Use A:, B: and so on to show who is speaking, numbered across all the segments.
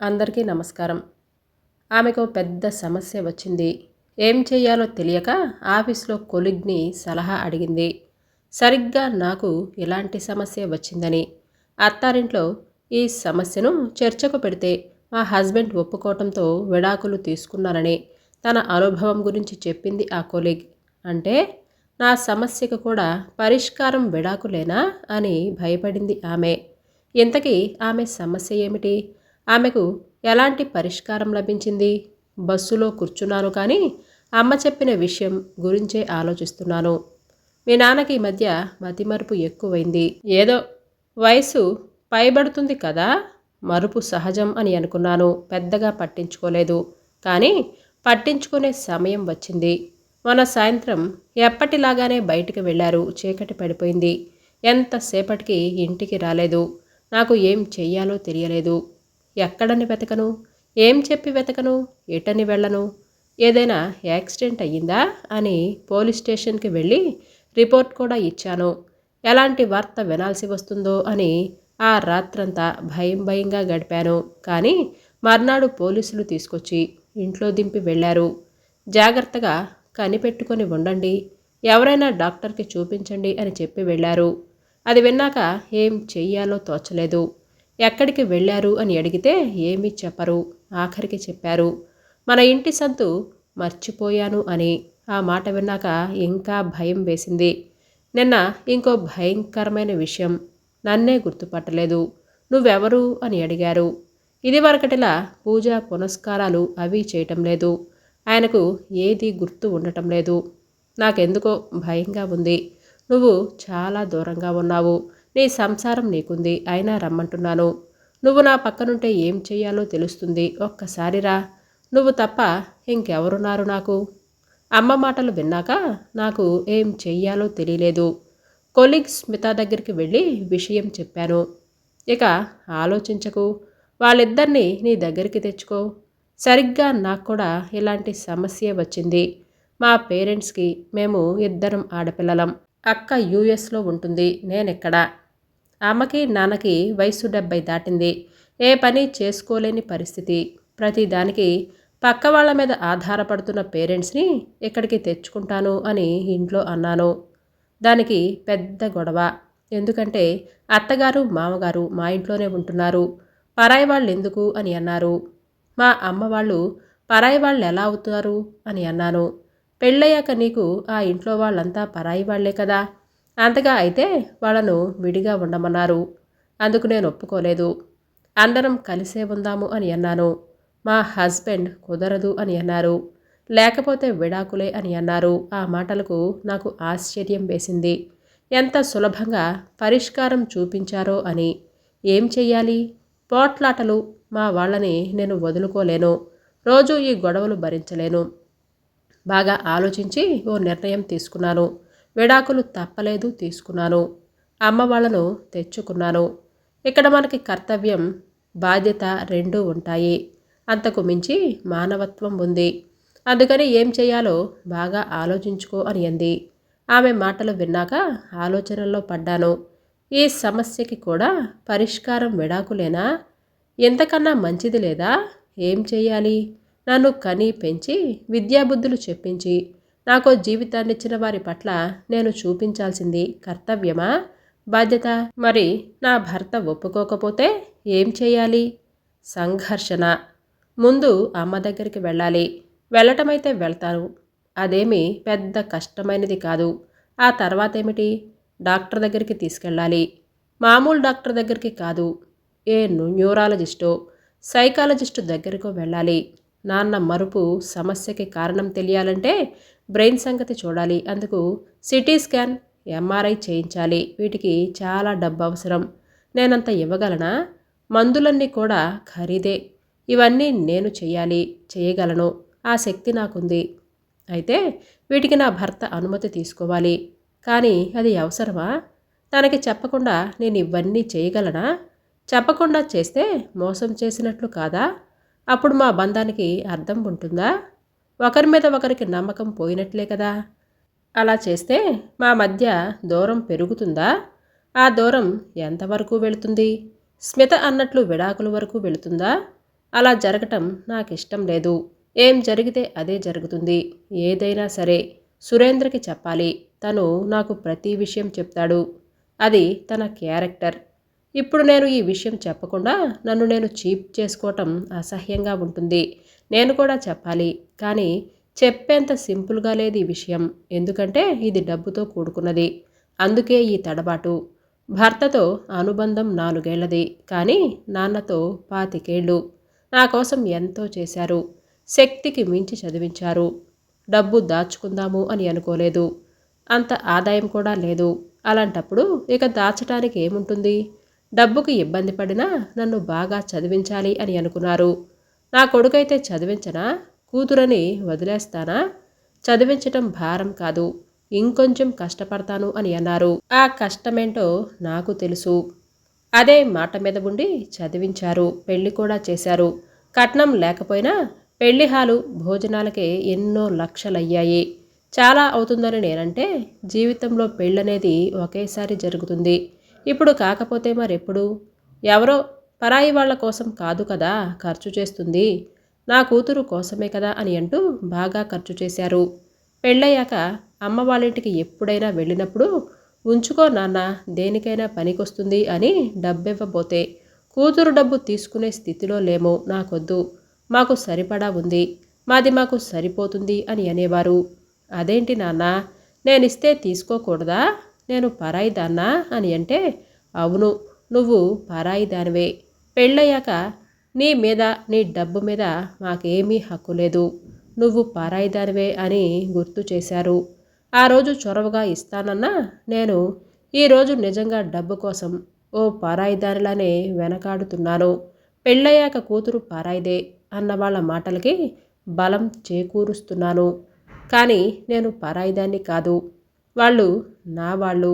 A: అందరికీ నమస్కారం. ఆమెకు పెద్ద సమస్య వచ్చింది. ఏం చేయాలో తెలియక ఆఫీస్లో కొలిగ్ని సలహా అడిగింది. సరిగ్గా నాకు ఇలాంటి సమస్య వచ్చిందని. అత్తారింట్లో ఈ సమస్యను చర్చకు పెడితే మా హస్బెండ్ ఒప్పుకోవటంతో విడాకులు తీసుకున్నానని తన అనుభవం గురించి చెప్పింది ఆ కొలిగ్. అంటే నా సమస్యకు కూడా పరిష్కారం విడాకులేనా అని భయపడింది ఆమె. ఇంతకీ ఆమె సమస్య ఏమిటి? ఆమెకు ఎలాంటి పరిష్కారం లభించింది? బస్సులో కూర్చున్నాను కానీ అమ్మ చెప్పిన విషయం గురించే ఆలోచిస్తున్నాను. మీ నాన్నకి ఈ మధ్య మతిమరుపు ఎక్కువైంది. ఏదో వయసు పైబడుతుంది కదా మరుపు సహజం అని అనుకున్నాను. పెద్దగా పట్టించుకోలేదు. కానీ పట్టించుకునే సమయం వచ్చింది. మన సాయంత్రం ఎప్పటిలాగానే బయటికి వెళ్ళారు. చీకటి పడిపోయింది. ఎంతసేపటికి ఇంటికి రాలేదు. నాకు ఏం చెయ్యాలో తెలియలేదు. ఎక్కడని వెతకను? ఏం చెప్పి వెతకను? ఎటని వెళ్ళను? ఏదైనా యాక్సిడెంట్ అయ్యిందా? అని పోలీస్ స్టేషన్కి వెళ్ళి రిపోర్ట్ కూడా ఇచ్చాను. ఎలాంటి వార్త వినాల్సి వస్తుందో అని ఆ రాత్రంతా భయం భయంగా గడిపాను. కానీ మర్నాడు పోలీసులు తీసుకొచ్చి ఇంట్లో దింపి వెళ్ళారు. జాగ్రత్తగా కనిపెట్టుకొని ఉండండి. ఎవరైనా డాక్టర్కి చూపించండి అని చెప్పి వెళ్ళారు. అది విన్నాక ఏం చెయ్యాలో తోచలేదు. ఎక్కడికి వెళ్ళారు అని అడిగితే ఏమీ చెప్పరు. ఆఖరికి చెప్పారు మన ఇంటి సంతు మర్చిపోయాను అని. ఆ మాట విన్నాక ఇంకా భయం వేసింది. నిన్న ఇంకో భయంకరమైన విషయం నన్నే గుర్తుపట్టలేదు. నువ్వెవరు? అని అడిగారు. ఇదివరకటిలా పూజా పునస్కారాలు అవి చేయటం లేదు. ఆయనకు ఏది గుర్తు ఉండటం లేదు. నాకెందుకో భయంగా ఉంది. నువ్వు చాలా దూరంగా ఉన్నావు. నీ సంసారం నీకుంది అయినా రమ్మంటున్నాను. నువ్వు నా పక్కనుంటే ఏం చెయ్యాలో తెలుస్తుంది. ఒక్కసారిరా నువ్వు తప్ప ఇంకెవరున్నారు నాకు? అమ్మ మాటలు విన్నాక నాకు ఏం చెయ్యాలో తెలియలేదు. కొలీగ్ స్మిత దగ్గరికి వెళ్ళి విషయం చెప్పాను. ఇక ఆలోచించకు. వాళ్ళిద్దరినీ నీ దగ్గరికి తెచ్చుకో. సరిగ్గా నాకు కూడా ఇలాంటి సమస్య వచ్చింది. మా పేరెంట్స్కి మేము ఇద్దరం ఆడపిల్లలం. అక్క యూఎస్లో ఉంటుంది నేనెక్కడ? అమ్మకి నాన్నకి వయసు డెబ్బై దాటింది. ఏ పని చేసుకోలేని పరిస్థితి. ప్రతిదానికి పక్క వాళ్ళ మీద ఆధారపడుతున్న పేరెంట్స్ని ఇక్కడికి తెచ్చుకుంటాను అని ఇంట్లో అన్నాను. దానికి పెద్ద గొడవ. ఎందుకంటే అత్తగారు మామగారు మా ఇంట్లోనే ఉంటున్నారు. పరాయి వాళ్ళు ఎందుకు అని అన్నారు. మా అమ్మ వాళ్ళు పరాయి వాళ్ళు ఎలా అవుతారు? అని అన్నాను. పెళ్ళయ్యాక నీకు ఆ ఇంట్లో వాళ్ళంతా పరాయి వాళ్ళే కదా. అంతగా అయితే వాళ్ళను విడిగా ఉండమన్నారు. అందుకు నేను ఒప్పుకోలేదు. అందరం కలిసే ఉందాము అని అన్నాను. మా హస్బెండ్ కుదరదు అని అన్నారు. లేకపోతే విడాకులే అని అన్నారు. ఆ మాటలకు నాకు ఆశ్చర్యం వేసింది. ఎంత సులభంగా పరిష్కారం చూపించారో అని. ఏం చెయ్యాలి? పోట్లాటలు మా వాళ్ళని నేను వదులుకోలేను. రోజు ఈ గొడవలు భరించలేను. బాగా ఆలోచించి ఓ నిర్ణయం తీసుకున్నాను. విడాకులు తప్పలేదు తీసుకున్నాను. అమ్మ వాళ్ళను తెచ్చుకున్నాను. ఇక్కడ మనకి కర్తవ్యం బాధ్యత రెండూ ఉంటాయి. అంతకు మించి మానవత్వం ఉంది. అందుకని ఏం చేయాలో బాగా ఆలోచించుకో అని అంది. ఆమె మాటలు విన్నాక ఆలోచనల్లో పడ్డాను. ఈ సమస్యకి కూడా పరిష్కారం విడాకులేనా? ఎంతకన్నా మంచిది లేదా? ఏం చేయాలి? నన్ను కని పెంచి విద్యాబుద్ధులు చెప్పించి నాకు జీవితాన్నిచ్చిన వారి పట్ల నేను చూపించాల్సింది కర్తవ్యమా? బాధ్యత. మరి నా భర్త ఒప్పుకోకపోతే ఏం చేయాలి? సంఘర్షణ. ముందు అమ్మ దగ్గరికి వెళ్ళాలి. వెళ్ళటమైతే వెళ్తాను అదేమి పెద్ద కష్టమైనది కాదు. ఆ తర్వాత ఏమిటి డాక్టర్ దగ్గరికి తీసుకెళ్ళాలి. మామూలు డాక్టర్ దగ్గరికి కాదు. ఏ న్యూరాలజిస్టో సైకాలజిస్టు దగ్గరకు వెళ్ళాలి. నాన్న మరుపు సమస్యకి కారణం తెలియాలంటే బ్రెయిన్ సంగతి చూడాలి. అందుకు సిటీ స్కాన్ ఎంఆర్ఐ చేయించాలి. వీటికి చాలా డబ్బు అవసరం. నేనంత ఇవ్వగలనా? మందులన్నీ కూడా ఖరీదే. ఇవన్నీ నేను చేయాలి చేయగలను ఆ శక్తి నాకుంది. అయితే వీటికి నా భర్త అనుమతి తీసుకోవాలి. కానీ అది అవసరమా? తనకి చెప్పకుండా నేను ఇవన్నీ చేయగలనా చెప్పకుండా చేస్తే మోసం చేసినట్లు కాదా? అప్పుడు మా బంధానికి అర్థం ఉంటుందా? ఒకరి మీద ఒకరికి నమ్మకం పోయినట్లే కదా. అలా చేస్తే మా మధ్య దూరం పెరుగుతుందా? ఆ దూరం ఎంతవరకు వెళుతుంది? స్మిత అన్నట్లు విడాకుల వరకు వెళుతుందా? అలా జరగటం నాకు ఇష్టం లేదు. ఏం జరిగితే అదే జరుగుతుంది. ఏదైనా సరే సురేంద్రకి చెప్పాలి. తను నాకు ప్రతి విషయం చెప్తాడు. అది తన క్యారెక్టర్. ఇప్పుడు నేను ఈ విషయం చెప్పకుండా నన్ను నేను చీప్ చేసుకోవటం అసహ్యంగా ఉంటుంది. నేను కూడా చెప్పాలి. కానీ చెప్పేంత సింపుల్గా లేదు ఈ విషయం. ఎందుకంటే ఇది డబ్బుతో కూడుకున్నది. అందుకే ఈ తడబాటు. భర్తతో అనుబంధం నాలుగేళ్ళది. కానీ నాన్నతో పాతికేళ్ళు నా కోసం ఎంతో చేశారు. శక్తికి మించి చదివించారు. డబ్బు దాచుకుందాము అని అనుకోలేదు. అంత ఆదాయం కూడా లేదు. అలాంటప్పుడు ఇక దాచటానికి ఏముంటుంది? డబ్బుకి ఇబ్బంది పడినా నన్ను బాగా చదివించాలి అని అనుకున్నారు. నా కొడుకైతే చదివించనా? కూతురని వదిలేస్తానా? చదివించటం భారం కాదు. ఇంకొంచెం కష్టపడతాను అని అన్నారు. ఆ కష్టమేంటో నాకు తెలుసు. అదే మాట మీద ఉండి చదివించారు. పెళ్ళి కూడా చేశారు. కట్నం లేకపోయినా పెళ్ళి హాలు భోజనాలకే ఎన్నో లక్షలయ్యాయి. చాలా అవుతుందని నేనంటే జీవితంలో పెళ్ళనేది ఒకేసారి జరుగుతుంది. ఇప్పుడు కాకపోతే మరెప్పుడు? ఎవరో పరాయి వాళ్ళ కోసం కాదు కదా ఖర్చు చేస్తుంది. నా కూతురు కోసమే కదా అని అంటూ బాగా ఖర్చు చేశారు. పెళ్ళయ్యాక అమ్మ వాళ్ళింటికి ఎప్పుడైనా వెళ్ళినప్పుడు ఉంచుకో నాన్న దేనికైనా పనికొస్తుంది అని డబ్బివ్వబోతే కూతురు డబ్బు తీసుకునే స్థితిలో లేమో నాకొద్దు. మాకు సరిపడా ఉంది. మాది మాకు సరిపోతుంది అని అనేవారు. అదేంటి నాన్న నేనిస్తే తీసుకోకూడదా? నేను పరాయిదాన్నా అని అంటే అవును నువ్వు పరాయిదానివే. పెళ్ళయ్యాక నీ మీద నీ డబ్బు మీద మాకేమీ హక్కు లేదు. నువ్వు పరాయిదానివే అని గుర్తు చేశారు. ఆ రోజు చొరవగా ఇస్తానన్నా నేను ఈరోజు నిజంగా డబ్బు కోసం ఓ పరాయిదానిలానే వెనకాడుతున్నాను. పెళ్ళయ్యాక కూతురు పరాయిదే అన్న వాళ్ళ మాటలకి బలం చేకూరుస్తున్నాను. కానీ నేను పరాయిదాన్ని కాదు. వాళ్ళు నా వాళ్ళు.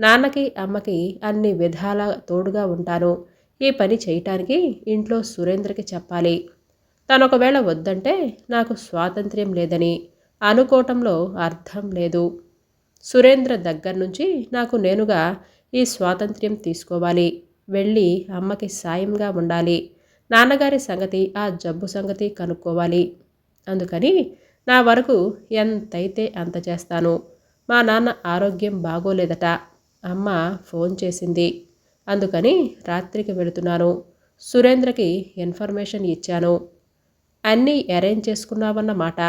A: నాన్నకి అమ్మకి అన్ని విధాల తోడుగా ఉంటాను. ఈ పని చేయటానికి ఇంట్లో సురేంద్రకి చెప్పాలి. తను ఒకవేళ వద్దంటే నాకు స్వాతంత్ర్యం లేదని అనుకోవటంలో అర్థం లేదు. సురేంద్ర దగ్గర నుంచి నాకు నేనుగా ఈ స్వాతంత్ర్యం తీసుకోవాలి. వెళ్ళి అమ్మకి సాయంగా ఉండాలి. నాన్నగారి సంగతి ఆ జబ్బు సంగతి కనుక్కోవాలి. అందుకని నా వరకు ఎంతైతే అంత చేస్తాను మా నాన్న ఆరోగ్యం బాగోలేదట. అమ్మ ఫోన్ చేసింది. అందుకని రాత్రికి వెళుతున్నాను. సురేంద్రకి ఇన్ఫర్మేషన్ ఇచ్చాను. అన్నీ అరేంజ్ చేసుకున్నావన్న మాట.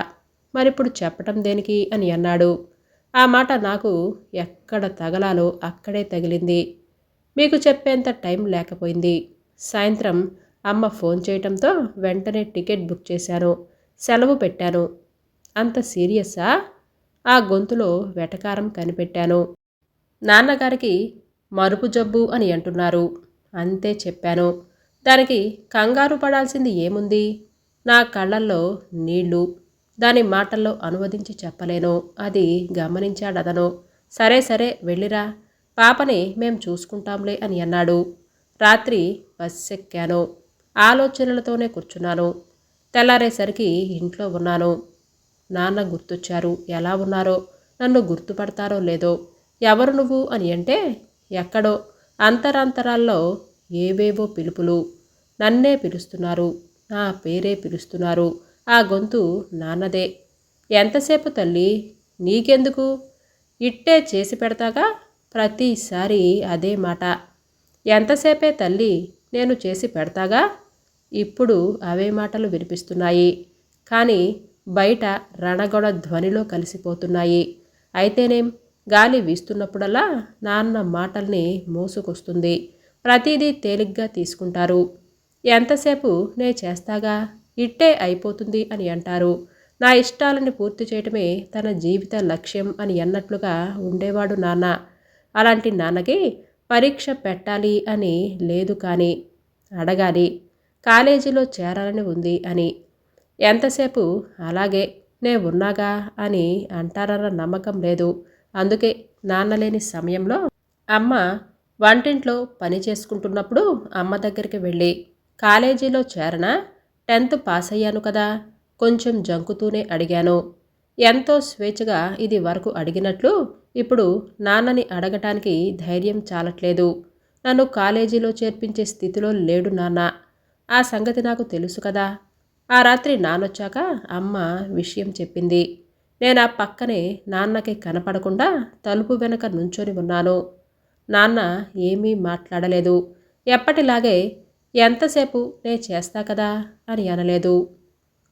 A: మరిప్పుడు చెప్పటం దేనికి అని అన్నాడు. ఆ మాట నాకు ఎక్కడ తగలాలో అక్కడే తగిలింది. మీకు చెప్పేంత టైం లేకపోయింది. సాయంత్రం అమ్మ ఫోన్ చేయటంతో వెంటనే టికెట్ బుక్ చేశాను. సెలవు పెట్టాను. అంత సీరియస్సా ఆ గొంతులో వెటకారం కనిపెట్టాను. నాన్నగారికి మరుపు జబ్బు అని అంటున్నారు. అంతే చెప్పాను. దానికి కంగారు పడాల్సింది ఏముంది? నా కళ్ళల్లో నీళ్ళు. దాని మాటల్లో అనువదించి చెప్పలేను. అది గమనించాడదను సరే సరే వెళ్ళిరా. పాపని మేం చూసుకుంటాంలే అని అన్నాడు. రాత్రి బస్ ఎక్కాను ఆలోచనలతోనే కూర్చున్నాను. తెల్లారేసరికి ఇంట్లో ఉన్నాను. నాన్న గుర్తొచ్చారు. ఎలా ఉన్నారో? నన్ను గుర్తుపడతారో లేదో? ఎవరు నువ్వు అని అంటే ఎక్కడో? అంతరాంతరాల్లో ఏవేవో పిలుపులు. నన్నే పిలుస్తున్నారు. నా పేరే పిలుస్తున్నారు. ఆ గొంతు నాన్నదే. ఎంతసేపు తల్లి? నీకెందుకు? ఇట్టే చేసి పెడతాగా? ప్రతిసారి అదే మాట. ఎంతసేపే తల్లి? నేను చేసి పెడతాగా? ఇప్పుడు అవే మాటలు వినిపిస్తున్నాయి. కానీ బయట రణగొడ ధ్వనిలో కలిసిపోతున్నాయి. అయితేనేం? గాలి వీస్తున్నప్పుడల్లా నాన్న మాటల్ని మోసుకొస్తుంది. ప్రతిదీ తేలిగ్గా తీసుకుంటారు. ఎంతసేపు నే చేస్తాగా? ఇట్టే అయిపోతుంది అని అంటారు. నా ఇష్టాలని పూర్తి చేయటమే తన జీవిత లక్ష్యం అని అన్నట్లుగా ఉండేవాడు నాన్న. అలాంటి నాన్నకి పరీక్ష పెట్టాలి అని లేదు కానీ అడగాలి. కాలేజీలో చేరాలని ఉంది అని. ఎంతసేపు? అలాగే నే ఉన్నాగా అని అంటారన్న నమ్మకం లేదు. అందుకే నాన్నలేని సమయంలో అమ్మ వంటింట్లో పని చేసుకుంటున్నప్పుడు అమ్మ దగ్గరికి వెళ్ళి కాలేజీలో చేరన? టెన్త్ పాస్ అయ్యాను కదా. కొంచెం జంకుతూనే అడిగాను. ఎంతో స్వేచ్ఛగా ఇది వరకు అడిగినట్లు ఇప్పుడు నాన్నని అడగటానికి ధైర్యం చాలట్లేదు. నన్ను కాలేజీలో చేర్పించే స్థితిలో లేడు నాన్న. ఆ సంగతి నాకు తెలుసు కదా. ఆ రాత్రి నాన్నొచ్చాక అమ్మ విషయం చెప్పింది. నేను ఆ పక్కనే నాన్నకి కనపడకుండా తలుపు వెనక నుంచొని ఉన్నాను. నాన్న ఏమీ మాట్లాడలేదు. ఎప్పటిలాగే ఎంతసేపు? నే చేస్తా కదా అని అనలేదు.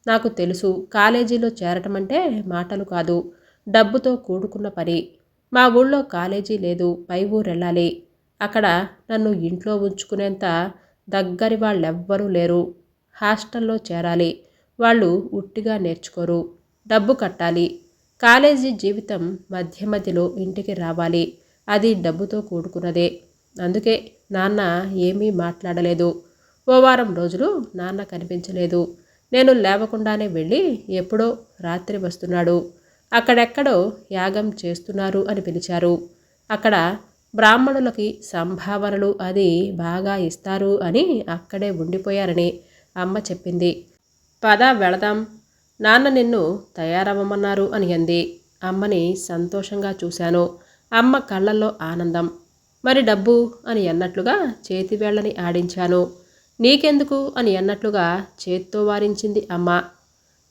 A: నాకు తెలుసు కాలేజీలో చేరటం అంటే మాటలు కాదు. డబ్బుతో కూడుకున్న పని. మా ఊళ్ళో కాలేజీ లేదు. పై ఊరెళ్ళాలి. అక్కడ నన్ను ఇంట్లో ఉంచుకునేంత దగ్గరి వాళ్ళెవ్వరూ లేరు. హాస్టల్లో చేరాలి. వాళ్ళు ఉట్టిగా నేర్చుకోరు. డబ్బు కట్టాలి. కాలేజీ జీవితం మధ్య మధ్యలో ఇంటికి రావాలి. అది డబ్బుతో కూడుకున్నదే. అందుకే నాన్న ఏమీ మాట్లాడలేదు. ఓ వారం రోజులు నాన్న కనిపించలేదు. నేను లేవకుండానే వెళ్ళి ఎప్పుడో రాత్రి వస్తున్నాడు. అక్కడెక్కడో యాగం చేస్తున్నారు అని పిలిచారు. అక్కడ బ్రాహ్మణులకి సంభావనలు అది బాగా ఇస్తారు అని అక్కడే ఉండిపోయారని అమ్మ చెప్పింది. పద వెళదాం. నాన్న నిన్ను తయారవ్వమన్నారు అని అంది. అమ్మని సంతోషంగా చూశాను. అమ్మ కళ్ళల్లో ఆనందం. మరి డబ్బు అని అన్నట్లుగా చేతివేళ్ళని ఆడించాను. నీకెందుకు అని అన్నట్లుగా చేత్తో వారించింది అమ్మ.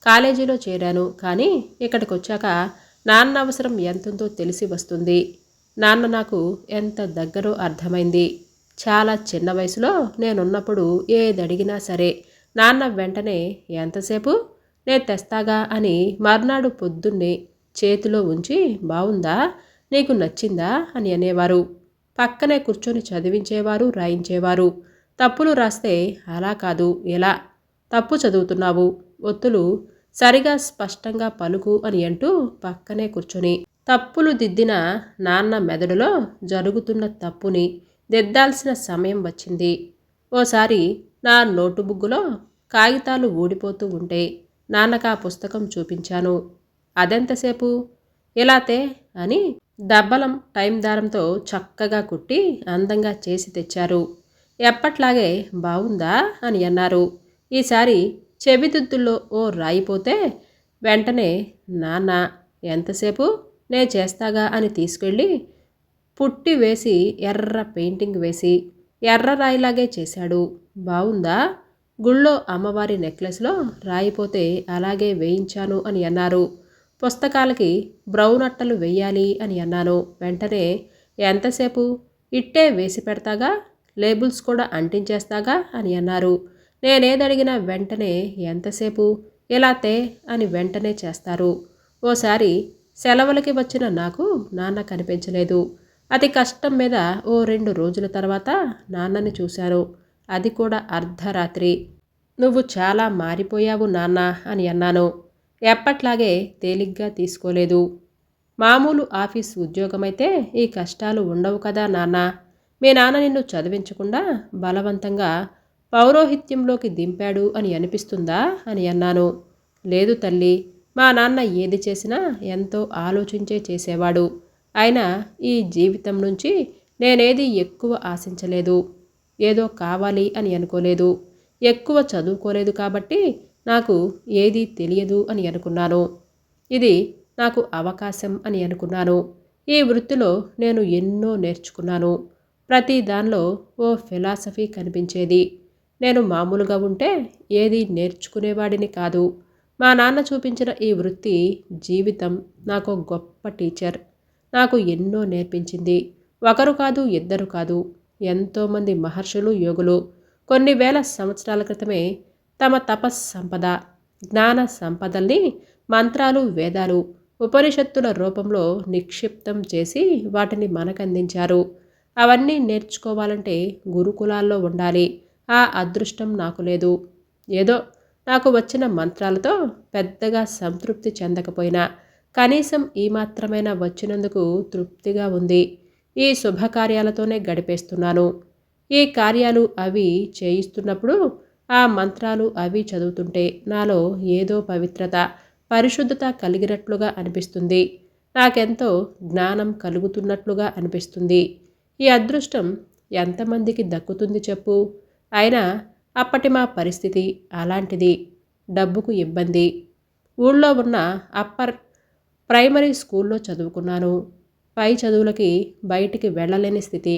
A: కాలేజీలో చేరాను. కానీ ఇక్కడికి వచ్చాక నాన్న అవసరం ఎంతుందో తెలిసి వస్తుంది. నాన్న నాకు ఎంత దగ్గరో అర్థమైంది. చాలా చిన్న వయసులో నేనున్నప్పుడు ఏది అడిగినా సరే నాన్న వెంటనే ఎంతసేపు? నే తెస్తాగా అని మర్నాడు పొద్దున్నే చేతిలో ఉంచి బావుందా? నీకు నచ్చిందా? అని అనేవారు. పక్కనే కూర్చొని చదివించేవారు రాయించేవారు. తప్పులు రాస్తే అలా కాదు ఎలా తప్పు చదువుతున్నావు ఒత్తులు సరిగా స్పష్టంగా పలుకు అని అంటూ పక్కనే కూర్చొని. తప్పులు దిద్దిన నాన్న మెదడులో జరుగుతున్న తప్పుని దిద్దాల్సిన సమయం వచ్చింది. ఓసారి నా నోటుబుగ్గులో కాగితాలు ఊడిపోతూ ఉంటే నాన్నకు ఆ పుస్తకం చూపించాను. అదెంతసేపు? ఇలాతే? అని దబ్బలం టైం దారంతో చక్కగా కుట్టి అందంగా చేసి తెచ్చారు. ఎప్పట్లాగే బాగుందా అని అన్నారు. ఈసారి చెవిదిద్దుల్లో ఓ రాయిపోతే వెంటనే నాన్న ఎంతసేపు? నే చేస్తాగా? అని తీసుకెళ్ళి పుట్టి వేసి ఎర్ర పెయింటింగ్ వేసి ఎర్ర రాయిలాగే చేశాడు. బాగుందా గుళ్ళో అమ్మవారి నెక్లెస్లో రాయిపోతే అలాగే వేయించాను అని అన్నారు. పుస్తకాలకి బ్రౌన్ అట్టలు వేయాలి అని అన్నాను. వెంటనే ఎంతసేపు? ఇట్టే వేసి పెడతాగా? లేబుల్స్ కూడా అంటించేస్తాగా? అని అన్నారు. నేనేదడిగినా వెంటనే ఎంతసేపు? ఇలా తే అని వెంటనే చేస్తారు. ఓసారి సెలవులకి వచ్చిన నాకు నాన్న కనిపించలేదు. అతి కష్టం మీద ఓ రెండు రోజుల తర్వాత నాన్నని చూశాను అది కూడా అర్ధరాత్రి. నువ్వు చాలా మారిపోయావు నాన్న అని అన్నాను. ఎప్పట్లాగే తేలిగ్గా తీసుకోలేదు. మామూలు ఆఫీస్ ఉద్యోగమైతే ఈ కష్టాలు ఉండవు కదా నాన్న. మీ నాన్న నిన్ను చదివించకుండా బలవంతంగా పౌరోహిత్యంలోకి దింపాడు అని అనిపిస్తుందా అని అన్నాను. లేదు తల్లి మా నాన్న ఏది చేసినా ఎంతో ఆలోచించే చేసేవాడు. అయినా ఈ జీవితం నుంచి నేనేది ఎక్కువ ఆశించలేదు. ఏదో కావాలి అని అనుకోలేదు. ఎక్కువ చదువుకోలేదు కాబట్టి నాకు ఏది తెలియదు అని అనుకున్నాను. ఇది నాకు అవకాశం అని అనుకున్నాను. ఈ వృత్తిలో నేను ఎన్నో నేర్చుకున్నాను. ప్రతి దానిలో ఓ ఫిలాసఫీ కనిపించేది. నేను మామూలుగా ఉంటే ఏది నేర్చుకునేవాడిని కాదు. మా నాన్న చూపించిన ఈ వృత్తి జీవితం నాకు గొప్ప టీచర్. నాకు ఎన్నో నేర్పించింది. ఒకరు కాదు ఇద్దరు కాదు. ఎంతోమంది మహర్షులు యోగులు కొన్ని వేల సంవత్సరాల క్రితమే తమ తపస్ సంపద జ్ఞాన సంపదల్ని మంత్రాలు వేదాలు ఉపనిషత్తుల రూపంలో నిక్షిప్తం చేసి వాటిని మనకందించారు. అవన్నీ నేర్చుకోవాలంటే గురుకులాల్లో ఉండాలి. ఆ అదృష్టం నాకు లేదు. ఏదో నాకు వచ్చిన మంత్రాలతో పెద్దగా సంతృప్తి చెందకపోయినా కనీసం ఈ మాత్రమైనా వచ్చినందుకు తృప్తిగా ఉంది. ఈ శుభకార్యాలతోనే గడిపేస్తున్నాను. ఈ కార్యాలు అవి చేయిస్తున్నప్పుడు ఆ మంత్రాలు అవి చదువుతుంటే నాలో ఏదో పవిత్రత పరిశుద్ధత కలిగినట్లుగా అనిపిస్తుంది. నాకెంతో జ్ఞానం కలుగుతున్నట్లుగా అనిపిస్తుంది. ఈ అదృష్టం ఎంతమందికి దక్కుతుంది చెప్పు. అయినా అప్పటి మా పరిస్థితి అలాంటిది. డబ్బుకు ఇబ్బంది. ఊళ్ళో ఉన్న అప్పర్ ప్రైమరీ స్కూల్లో చదువుకున్నాను. పై చదువులకి బయటికి వెళ్ళలేని స్థితి.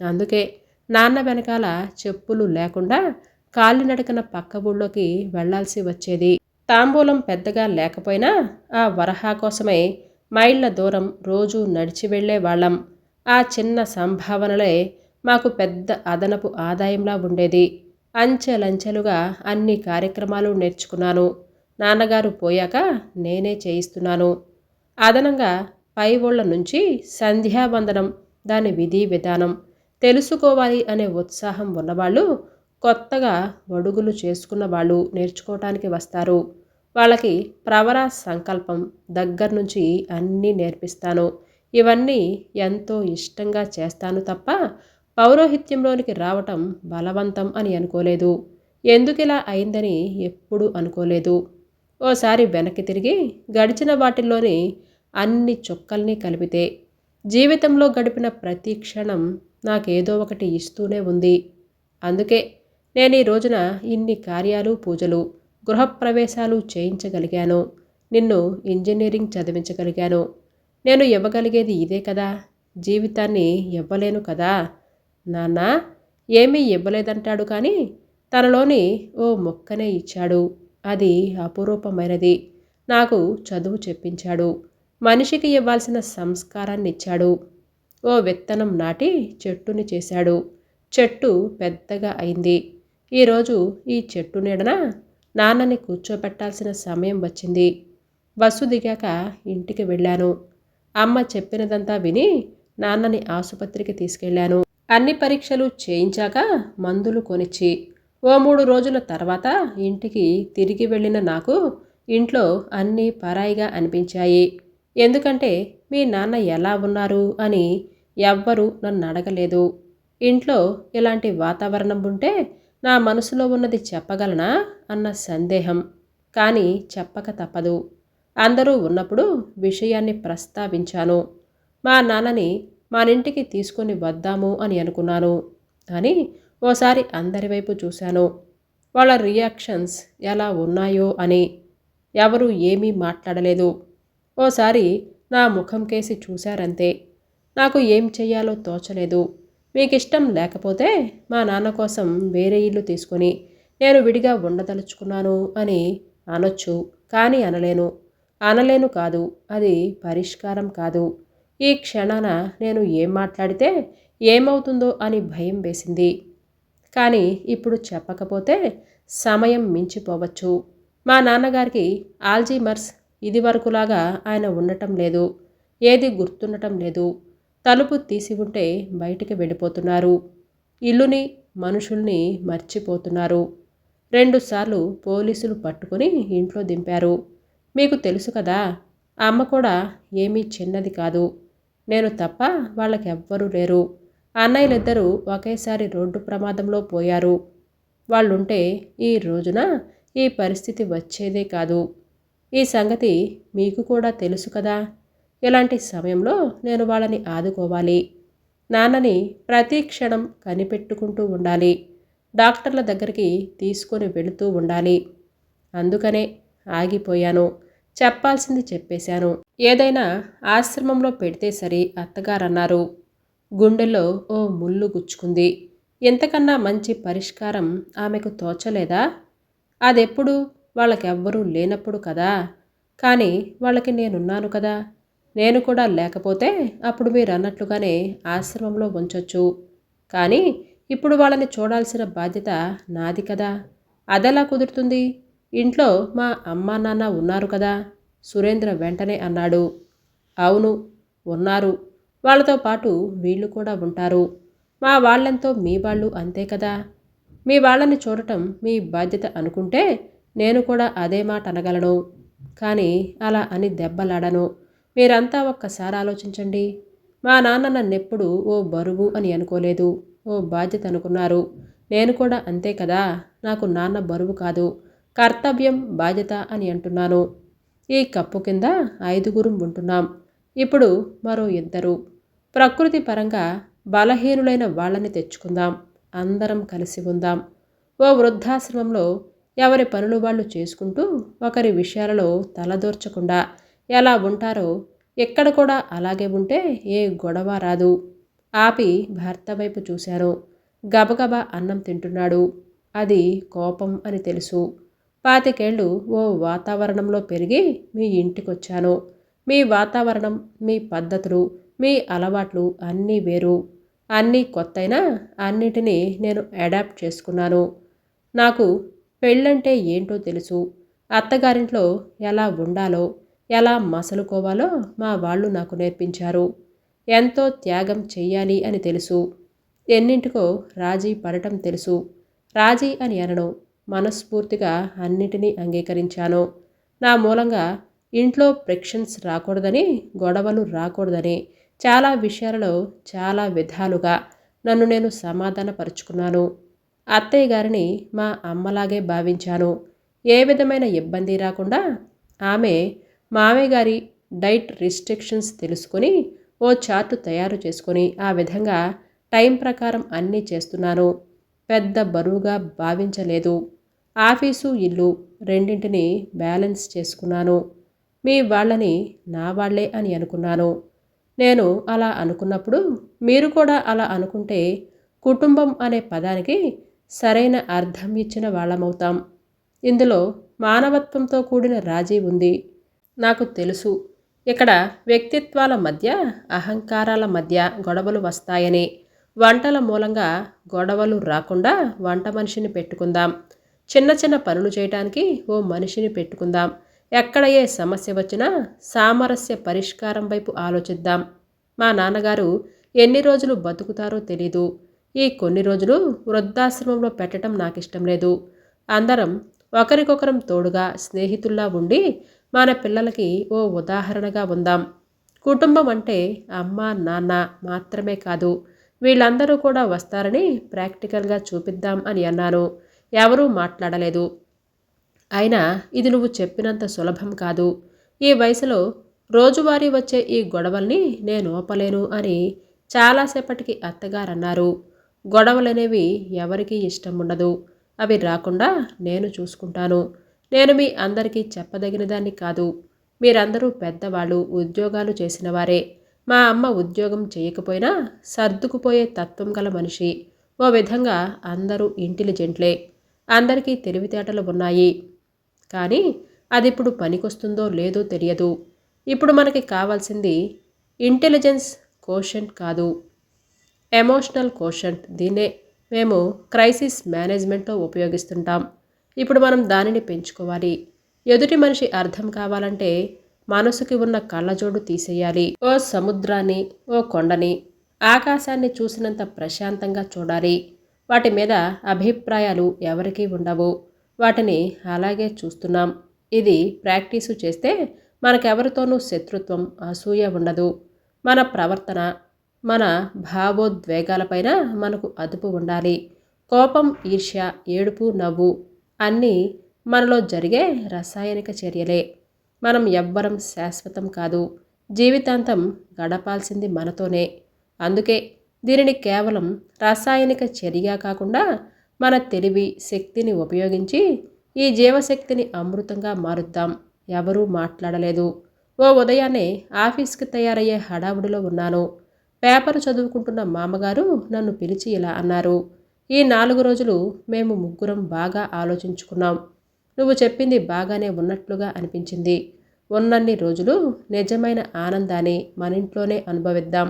A: అందుకే నాన్న వెనకాల చెప్పులు లేకుండా కాలినడకన పక్క ఊళ్ళోకి వెళ్ళాల్సి వచ్చేది. తాంబూలం పెద్దగా లేకపోయినా ఆ వరహా కోసమే మైళ్ళ దూరం రోజు నడిచి వెళ్ళే వాళ్ళం. ఆ చిన్న సంభావనలే మాకు పెద్ద అదనపు ఆదాయంలా ఉండేది. అంచెలంచెలుగా అన్ని కార్యక్రమాలు నేర్చుకున్నాను. నాన్నగారు పోయాక నేనే చేయిస్తున్నాను. అదనంగా పై ఒళ్ళ నుంచి సంధ్యావందనం దాని విధి విధానం తెలుసుకోవాలి అనే ఉత్సాహం ఉన్నవాళ్ళు కొత్తగా వడుగులు చేసుకున్న వాళ్ళు నేర్చుకోవటానికి వస్తారు. వాళ్ళకి ప్రవర సంకల్పం దగ్గర నుంచి అన్నీ నేర్పిస్తాను. ఇవన్నీ ఎంతో ఇష్టంగా చేస్తాను తప్ప పౌరోహిత్యంలోనికి రావటం బలవంతం అని అనుకోలేదు. ఎందుకిలా అయిందని ఎప్పుడూ అనుకోలేదు. ఓసారి వెనక్కి తిరిగి గడిచిన వాటిల్లోని అన్ని చుక్కల్ని కలిపితే జీవితంలో గడిపిన ప్రతి క్షణం నాకేదో ఒకటి ఇస్తూనే ఉంది. అందుకే నేను ఈ రోజున ఇన్ని కార్యాలు పూజలు గృహప్రవేశాలు చేయించగలిగాను. నిన్ను ఇంజనీరింగ్ చదివించగలిగాను. నేను ఇవ్వగలిగేది ఇదే కదా. జీవితాన్ని ఇవ్వలేను కదా. నాన్న ఏమీ ఇవ్వలేదంటాడు కానీ తనలోని ఓ మొక్కనే ఇచ్చాడు. అది అపురూపమైనది. నాకు చదువు చెప్పించాడు. మనిషికి ఇవ్వాల్సిన సంస్కారాన్ని ఇచ్చాడు ఓ విత్తనం నాటి చెట్టుని చేశాడు. చెట్టు పెద్దగా అయింది. ఈరోజు ఈ చెట్టు నీడన నాన్నని కూర్చోబెట్టాల్సిన సమయం వచ్చింది. బస్సు దిగాక ఇంటికి వెళ్ళాను. అమ్మ చెప్పినదంతా విని నాన్నని ఆసుపత్రికి తీసుకెళ్ళాను అన్ని పరీక్షలు చేయించాక మందులు కొనిచ్చి ఓ మూడు రోజుల తర్వాత ఇంటికి తిరిగి వెళ్ళిన నాకు ఇంట్లో అన్నీ పరాయిగా అనిపించాయి. ఎందుకంటే మీ నాన్న ఎలా ఉన్నారు అని ఎవ్వరూ నన్ను అడగలేదు. ఇంట్లో ఇలాంటి వాతావరణం ఉంటే నా మనసులో ఉన్నది చెప్పగలనా అన్న సందేహం. కానీ చెప్పక తప్పదు. అందరూ ఉన్నప్పుడు విషయాన్ని ప్రస్తావించాను. మా నాన్నని మానింటికి తీసుకొని వద్దాము అని అనుకున్నాను. అని ఓసారి అందరి వైపు చూశాను. వాళ్ళ రియాక్షన్స్ ఎలా ఉన్నాయో అని. ఎవరు ఏమీ మాట్లాడలేదు. ఓసారి నా ముఖం కేసి చూశారంతే. నాకు ఏం చెయ్యాలో తోచలేదు. మీకు ఇష్టం లేకపోతే మా నాన్న కోసం వేరే ఇల్లు తీసుకొని నేను విడిగా ఉండదలుచుకున్నాను అని అనొచ్చు కానీ అనలేను. అనలేను కాదు అది పరిష్కారం కాదు. ఈ క్షణాన నేను ఏం మాట్లాడితే ఏమవుతుందో అని భయం వేసింది. కానీ ఇప్పుడు చెప్పకపోతే సమయం మించిపోవచ్చు. మా నాన్నగారికి ఆల్జీమర్స్ ఇది వరకులాగా ఆయన ఉండటం లేదు. ఏది గుర్తుండటం లేదు. తలుపు తీసి ఉంటే బయటికి వెళ్ళిపోతున్నారు. ఇల్లుని మనుషుల్ని మర్చిపోతున్నారు. రెండుసార్లు పోలీసులు పట్టుకుని ఇంట్లో దింపారు. మీకు తెలుసు కదా అమ్మ కూడా ఏమీ చిన్నది కాదు. నేను తప్ప వాళ్ళకెవ్వరూ లేరు. అన్నయ్యలిద్దరూ ఒకేసారి రోడ్డు ప్రమాదంలో పోయారు. వాళ్ళుంటే ఈ రోజున ఈ పరిస్థితి వచ్చేదే కాదు. ఈ సంగతి మీకు కూడా తెలుసు కదా. ఇలాంటి సమయంలో నేను వాళ్ళని ఆదుకోవాలి. నాన్నని ప్రతి క్షణం కనిపెట్టుకుంటూ ఉండాలి. డాక్టర్ల దగ్గరికి తీసుకొని వెళుతూ ఉండాలి. అందుకనే ఆగిపోయాను. చెప్పాల్సింది చెప్పేశాను. ఏదైనా ఆశ్రమంలో పెడితే సరి అత్తగారన్నారు. గుండెల్లో ఓ ముళ్ళు గుచ్చుకుంది. ఎంతకన్నా మంచి పరిష్కారం ఆమెకు తోచలేదా? అదెప్పుడు? వాళ్ళకెవ్వరూ లేనప్పుడు కదా? కానీ వాళ్ళకి నేనున్నాను కదా. నేను కూడా లేకపోతే అప్పుడు మీరు అన్నట్లుగానే ఆశ్రమంలో ఉంచొచ్చు. కానీ ఇప్పుడు వాళ్ళని చూడాల్సిన బాధ్యత నాది కదా. అదెలా కుదురుతుంది? ఇంట్లో మా అమ్మా నాన్న ఉన్నారు కదా. సురేంద్ర వెంటనే అన్నాడు. అవును ఉన్నారు. వాళ్ళతో పాటు వీళ్ళు కూడా ఉంటారు. మా వాళ్ళంతో మీ వాళ్ళు అంతే కదా. మీ వాళ్ళని చూడటం మీ బాధ్యత అనుకుంటే నేను కూడా అదే మాట అనగలను. కానీ అలా అని దెబ్బలాడను. మీరంతా ఒక్కసారి ఆలోచించండి. మా నాన్న నన్నెప్పుడు ఓ బరువు అని అనుకోలేదు. ఓ బాధ్యత అనుకున్నారు. నేను కూడా అంతే కదా? నాకు నాన్న బరువు కాదు. కర్తవ్యం బాధ్యత అని అంటున్నాను. ఈ కప్పు కింద ఐదుగురం ఉంటున్నాం. ఇప్పుడు మరో ఇద్దరు. ప్రకృతి పరంగా బలహీనులైన వాళ్ళని తెచ్చుకుందాం. అందరం కలిసి ఉందాం. ఓ వృద్ధాశ్రమంలో ఎవరి పనులు వాళ్ళు చేసుకుంటూ ఒకరి విషయాలలో తలదూర్చకుండా ఎలా ఉంటారో ఎక్కడ కూడా అలాగే ఉంటే ఏ గొడవ రాదు. ఆపి భర్త వైపు చూశాను గబగబా అన్నం తింటున్నాడు. అది కోపం అని తెలుసు. పాతికేళ్ళు ఓ వాతావరణంలో పెరిగి మీ ఇంటికొచ్చాను. మీ వాతావరణం మీ పద్ధతులు మీ అలవాట్లు అన్నీ వేరు. అన్నీ కొత్తైనా అన్నిటినీ నేను అడాప్ట్ చేసుకున్నాను. నాకు పెళ్ళంటే ఏంటో తెలుసు. అత్తగారింట్లో ఎలా ఉండాలో ఎలా మసలుకోవాలో మా వాళ్ళు నాకు నేర్పించారు. ఎంతో త్యాగం చెయ్యాలి అని తెలుసు. ఎన్నింటికో రాజీ పడటం తెలుసు. రాజీ అని అనను. మనస్ఫూర్తిగా అన్నిటినీ అంగీకరించాను. నా మూలంగా ఇంట్లో ప్రెక్షన్స్ రాకూడదని గొడవలు రాకూడదని చాలా విషయాలలో చాలా విధాలుగా నన్ను నేను సమాధానపరుచుకున్నాను. అత్తయ్య గారిని మా అమ్మలాగే భావించాను. ఏ విధమైన ఇబ్బంది రాకుండా ఆమె మామయ్య గారి డైట్ రిస్ట్రిక్షన్స్ తెలుసుకొని ఓ చార్టు తయారు చేసుకొని ఆ విధంగా టైం ప్రకారం అన్నీ చేస్తున్నాను. పెద్ద బరువుగా భావించలేదు. ఆఫీసు ఇల్లు రెండింటిని బ్యాలెన్స్ చేసుకున్నాను. మీ వాళ్ళని నా వాళ్ళే అని అనుకున్నాను. నేను అలా అనుకున్నప్పుడు మీరు కూడా అలా అనుకుంటే కుటుంబం అనే పదానికి సరైన అర్థం ఇచ్చిన వాళ్ళమవుతాం. ఇందులో మానవత్వంతో కూడిన రాజీ ఉంది. నాకు తెలుసు. ఇక్కడ వ్యక్తిత్వాల మధ్య అహంకారాల మధ్య గొడవలు వస్తాయని. వంటల మూలంగా గొడవలు రాకుండా వంట మనిషిని పెట్టుకుందాం. చిన్న చిన్న పనులు చేయటానికి ఓ మనిషిని పెట్టుకుందాం. ఎక్కడ ఏ సమస్య వచ్చినా సామరస్య పరిష్కారం వైపు ఆలోచిద్దాం. మా నాన్నగారు ఎన్ని రోజులు బతుకుతారో తెలీదు. ఈ కొన్ని రోజులు వృద్ధాశ్రమంలో పెట్టడం నాకు ఇష్టం లేదు. అందరం ఒకరికొకరం తోడుగా స్నేహితుల్లా ఉండి మన పిల్లలకి ఓ ఉదాహరణగా ఉందాం. కుటుంబం అంటే అమ్మ నాన్న మాత్రమే కాదు వీళ్ళందరూ కూడా వస్తారని ప్రాక్టికల్గా చూపిద్దాం అని అన్నాను. ఎవరూ మాట్లాడలేదు. అయినా ఇది నువ్వు చెప్పినంత సులభం కాదు. ఈ వయసులో రోజువారీ వచ్చే ఈ గొడవల్ని నేను ఓపలేను అని చాలాసేపటికి అత్తగారన్నారు. గొడవలనేవి ఎవరికీ ఇష్టం ఉండదు అవి రాకుండా నేను చూసుకుంటాను. నేను మీ అందరికీ చెప్పదగిన దాన్ని కాదు. మీరందరూ పెద్దవాళ్ళు ఉద్యోగాలు చేసిన వారే మా అమ్మ ఉద్యోగం చేయకపోయినా సర్దుకుపోయే తత్వం గల మనిషి. ఓ విధంగా అందరూ ఇంటెలిజెంట్లే. అందరికీ తెలివితేటలు ఉన్నాయి. కానీ అది ఇప్పుడు పనికొస్తుందో లేదో తెలియదు. ఇప్పుడు మనకి కావాల్సింది ఇంటెలిజెన్స్ కోషన్ కాదు. ఎమోషనల్ కోషంట్ దీన్నే మేము క్రైసిస్ మేనేజ్మెంట్లో ఉపయోగిస్తుంటాం. ఇప్పుడు మనం దానిని పెంచుకోవాలి. ఎదుటి మనిషి అర్థం కావాలంటే మనసుకి ఉన్న కళ్ళజోడు తీసేయాలి. ఓ సముద్రాన్ని ఓ కొండని ఆకాశాన్ని చూసినంత ప్రశాంతంగా చూడాలి. వాటి మీద అభిప్రాయాలు ఎవరికీ ఉండవు. వాటిని అలాగే చూస్తున్నాం. ఇది ప్రాక్టీసు చేస్తే మనకెవరితోనూ శత్రుత్వం అసూయ ఉండదు. మన ప్రవర్తన మన భావోద్వేగాలపైన మనకు అదుపు ఉండాలి. కోపం ఈర్ష్య ఏడుపు నవ్వు అన్నీ మనలో జరిగే రసాయనిక చర్యలే. మనం ఎవ్వరం శాశ్వతం కాదు. జీవితాంతం గడపాల్సింది మనతోనే. అందుకే దీనిని కేవలం రాసాయనిక చర్య కాకుండా మన తెలివి శక్తిని ఉపయోగించి ఈ జీవశక్తిని అమృతంగా మారుద్దాం. ఎవరూ మాట్లాడలేదు. ఓ ఉదయాన్నే ఆఫీస్కి తయారయ్యే హడావుడిలో ఉన్నాను. పేపర్ చదువుకుంటున్న మామగారు నన్ను పిలిచి ఇలా అన్నారు. ఈ నాలుగు రోజులు మేము ముగ్గురం బాగా ఆలోచించుకున్నాం. నువ్వు చెప్పింది బాగానే ఉన్నట్లుగా అనిపించింది. ఉన్నన్ని రోజులు నిజమైన ఆనందాన్ని మన ఇంట్లోనే అనుభవిద్దాం.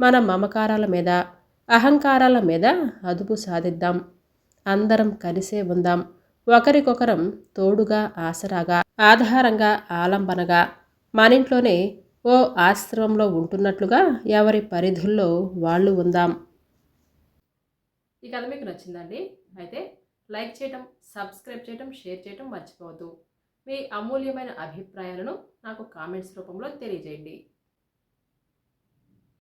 A: మన మమకారాల మీద అహంకారాల మీద అదుపు సాధిద్దాం. అందరం కలిసే ఉందాం. ఒకరికొకరం తోడుగా ఆసరాగా ఆధారంగా ఆలంబనగా మనింట్లోనే ఓ ఆశ్రమంలో ఉంటున్నట్లుగా ఎవరి పరిధుల్లో వాళ్ళు ఉందాం. ఈ కథ మీకు నచ్చిందండి? అయితే లైక్ చేయటం సబ్స్క్రైబ్ చేయటం షేర్ చేయటం మర్చిపోవద్దు. మీ అమూల్యమైన అభిప్రాయాలను నాకు కామెంట్స్ రూపంలో తెలియజేయండి.